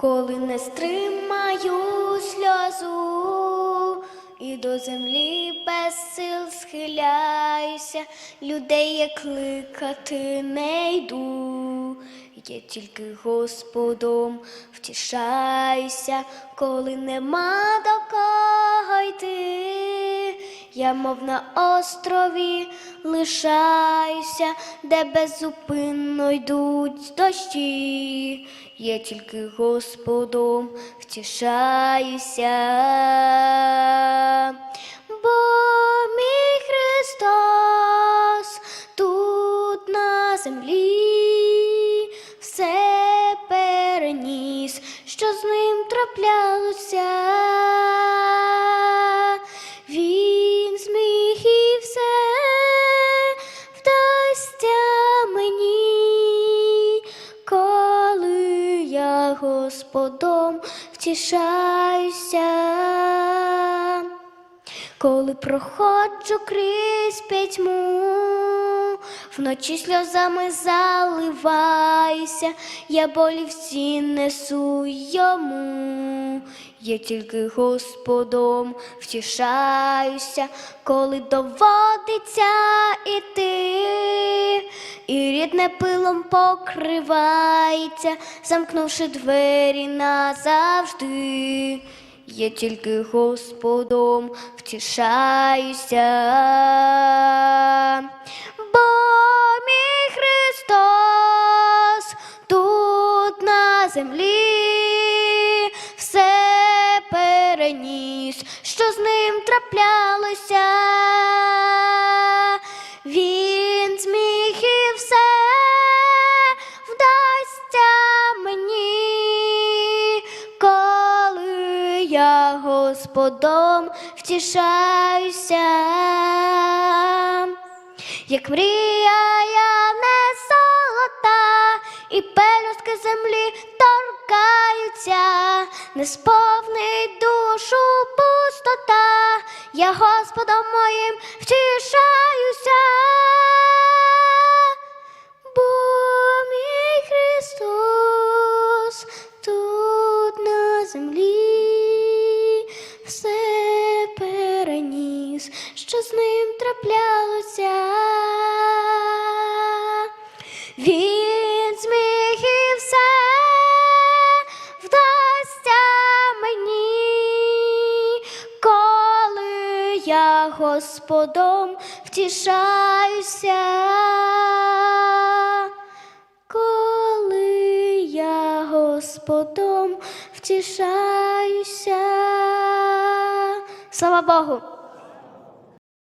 Коли не стримаю сльозу і до землі без сил схиляюся, людей я кликати не йду. Я тільки Господом втішаюся, коли нема до кого йти. Я, мов на острові, лишаюся, де беззупинно йдуть дощі. Я тільки Господом втішаюся, бо мій Христос тут на землі все переніс, що з ним траплялося. Господом втішаюся. Коли проходжу крізь пітьму, вночі сльозами заливаюся, я болі всі несу йому. Я тільки Господом втішаюся, коли доводиться іти, і рідне пилом покривається, замкнувши двері назавжди. Я тільки Господом втішаюся, бо мій Христос тут на землі все переніс, що з ним траплялося. Господом втішаюся, як мрія я не золота, і пелюстки землі торкаються, не сповнить душу пустота, я Господом моїм втішаюся. Траплялося. Він зміг і все вдасться мені, коли я Господом втішаюся, коли я Господом втішаюся. Слава Богу!